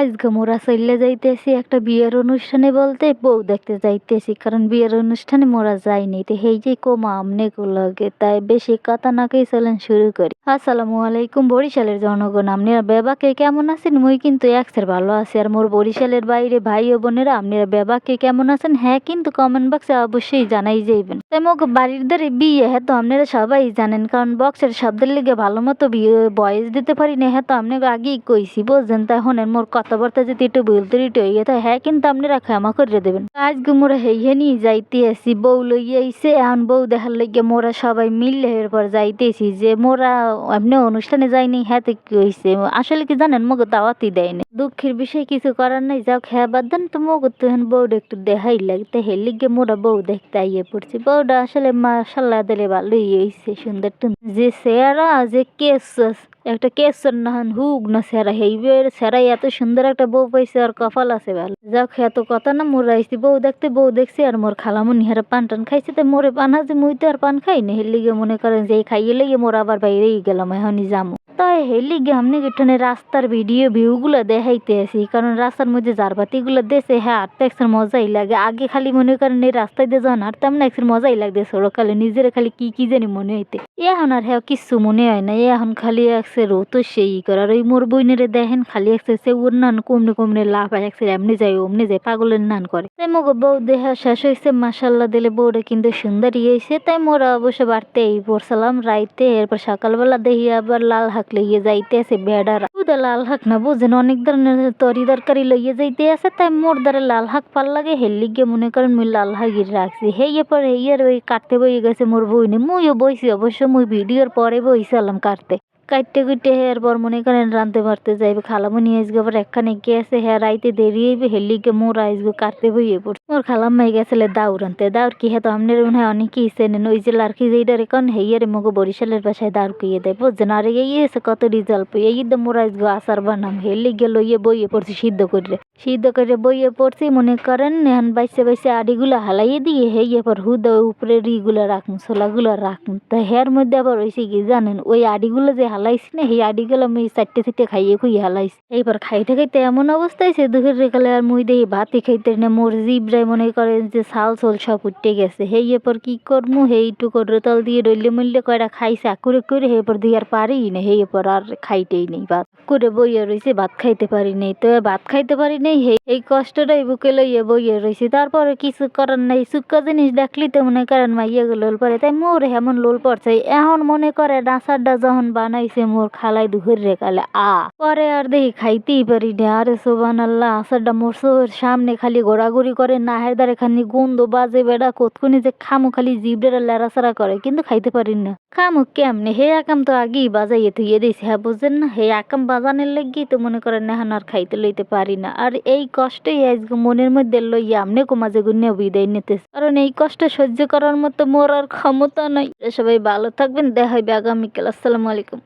আজকে মোরা চইল্লে যাইতেছি একটা বিয়ের অনুষ্ঠানে বলতে বউ দেখতে যাইতেছি, কারণ বিয়ের অনুষ্ঠানে মোরা যাইনি তো হেই যে কোমা আমনে লাগে তাই বেশি কথা না কই চলেন শুরু করি। আসসালামু আলাইকুম বরিশালের জনগণ, আপনারা বেবাকে কেমন আছেন? মুই কিন্তু একসের ভালো আছি, আর মোর বরিশালের বাইরে ভাই ও বোনেরা, আপনারা বেবাকে কেমন আছেন? হ্যাঁ কিন্তু কমেন্ট বক্সে অবশ্যই জানাই যাইবেন। তাই মোক বাড়ির দ্বারে বিয়ে হ্যাঁ তো আপনারা সবাই জানেন, কারণ বক্সের শব্দের লেগে ভালো মতো বিয়ে বয়স দিতে পারি না হ্যাঁ তো আপনাকে আগেই কইছি বুঝছেন তাই হনের মোর কথাবার্তা যদি একটু বলতে রিটে হয়ে তো হ্যাঁ কিন্তু আপনারা ক্ষমা করে দেবেন। আজকে মোরা হেয়ে নিয়ে যাইতে আসি বউ লইয়া আইসে এখন বউ দেখার লেগে মোরা সবাই মিললে এরপর যাইতেছি যে মোরা এমনি অনুষ্ঠানে যাইনি হ্যাঁ তো কি হয়েছে আসলে কি জানেন, মগো দাওয়াতই দেয়নি দুঃখের বিষয় কিছু করার নাই যাও খেয়া বাদ দেন তো মগো তো এখন বউটা একটু দেখাই লাগতে হের লিগে মোরা বউ দেখতে আইয়ে পড়ছি। বউটা আসলে মাশাল্লাহ দিলে ভালোই হয়েছে সুন্দর যে সেরা যে কেস একটা কেসর নাহান হুক না সেরা হেইবের সেরাই এত সুন্দর একটা বউ পাইছে আর কপাল আছে ভালো। যাক, এত কথা না, মোর আইসি বউ দেখতে, বউ দেখছি আর মোর খালামুনি নিহারে পান টান খাইছে তাই মোরে পান আছে মুই তো আর পান খাই না হের লিগে মনে করেন যে খাইয়ে লেগে মোর আবার বাইরেই গেলাম, এখনই যামু। তাই হেলি লিগে আমনি গেটনে রাস্তার ভিডিও ভিউগুলো দেখাইতে আসি, কারণ রাস্তার মধ্যে জারবাতিগুলো দেশে হ্যাঁ আটটা একসের মজাই লাগে। আগে খালি মনে করেন এই রাস্তায় দিয়ে যখন হাঁটতাম না একসের মজাই লাগবে সড়কালে নিজের খালি কি কি জানি মনে হইতে। এখন আর হ্যাঁ কিচ্ছু মনে হয় না, এখন খালি একসে রোতো সেই আর ওই মোর বইনেরে দেখেন, খালি একসে সে ওর নান কমনে কমনে লাভ হয় একসে এমনি যায়, অমনি যায়, পাগলের নান করে। তাই মগ বউ দেহা শেষ হয়েছে মাসাল্লাহ দিলে বউটা কিন্তু সুন্দরই হয়েছে তাই মোরা অবশ্য বাড়তে এই পড়ছিলাম রাইতে, এরপর সকালবেলা দেখি আবার লাল হাক লইয়ে যাইতে আছে বেড়ারা বুদা লাল হাক না বুঝেন, অনেক ধরনের তরি তরকারি লইয়ে যাইতে আছে, তাই মোর দ্বারা লাল হাক পাল লাগে হেললি গিয়ে মনে করেন মুই লাল হাগির রাখছি। হেয়ে পরে হেইয়ের ওই কাটতে বই গেছে মোর বইনে, মুইও বইছি অবশ্য, মুই ভিডিওর পরে বইছিলাম কাটতে। কাটতে কুটতে হেয়ার পর মনে করেন রাঁধতে বাড়তে যাইবে খালামনি আইসগে আবার একখানে গেছে হ্যাঁ রাইতে দেরি হইবে হেলিকে মোর আইসগো কাটতে বইয়ে পড়ছে। মোর খালাম মাই গেছিলে দাউর আনতে, দাউর কি হ্যাঁ তো আমনের মনে হয় অনেকেই চেনেন ওই যে লার্কি যেইটার এখন হেয়ারে মগো বরিশালের বাসায় দাউর কুইয়ে দেয় বুঝছেন আর এই এসে কত রিজাল্ট পাই, এই তো মোর আইসগো আসার বানাম, হেলি গেল ইয়ে বইয়ে পড়ছি, সিদ্ধ করে সিদ্ধ করে বইয়ে পড়ছি, মনে করেন এখন বাইসে বাইসে আডিগুলো হালাইয়ে দিয়ে হেয়ে পর হুদা উপরের ইগুলো রাখুন, ছোলাগুলো রাখুন, তা হের মধ্যে আবার হয়েছে কি জানেন, ওই আডিগুলো যে হালাইছি না সেই আডিগুলো আমি চারটে চারটে খাইয়ে খুঁয়ে হালাইছি এইবার খাইতে খাইতে এমন অবস্থায় সে দুপুর রেখালে আর মুই দেখি ভাতই খাইতে না, মোর জিবরাই মনে করেন যে চাল চল সব উঠতে গেছে। সেই এরপর কি করমু? সেইটুকু রোতাল দিয়ে ডইলে মইলে কয়টা খাইছে? আকুরে করে এরপর দিয়ে আর পারি না সেই এরপর আর খাইতেই নেই ভাত। করে বইয়ে রয়েছে ভাত খাইতে পারি নাই। তো ভাত খাইতে পারি নাই এই এই কষ্টটাই বুকে লইয়ে বইয়ে রয়েছে তারপরে কিছু করার নাই, সুক্কা জিনিস দেখলি তো মনে করেন মাইয়ে লোল পরে। তাই মোর এমন লোল পড়ছে, এখন মনে করে ডাঁসারটা যখন বানাইছে মোর খালাই দুপুর রেখালে আ, পরে আর দেখি খাইতেই পারি না। আরে সোবান আল্লাহ আসারটা মোর চোখের সামনে খালি ঘোরাঘুরি করে, নাহের দ্বারে খানি গন্ধ বাজে বেড়া, কতক্ষণি যে খামু খালি জিবড়েরা লেড়াছাড়া করে, কিন্তু খাইতে পারি না। খামু কেমনে? হে আকাম তো আগেই বাজাইয়ে থুইয়ে দিয়েছে হ্যাঁ বুঝছেন না? হে আকাম বাজানের লেগেই তো মনে করেন এখন আর খাইতে লইতে পারি না। আর এই কষ্টই আজকে মনের মধ্যে লইয়া আমনে মাঝে গুনে বিদায় নিতে কারণ এই কষ্ট সহ্য করার মতো মোর আর ক্ষমতা নাই। সবাই ভালো থাকবেন, দেখা হবে আগামীকাল। আসসালামু আলাইকুম।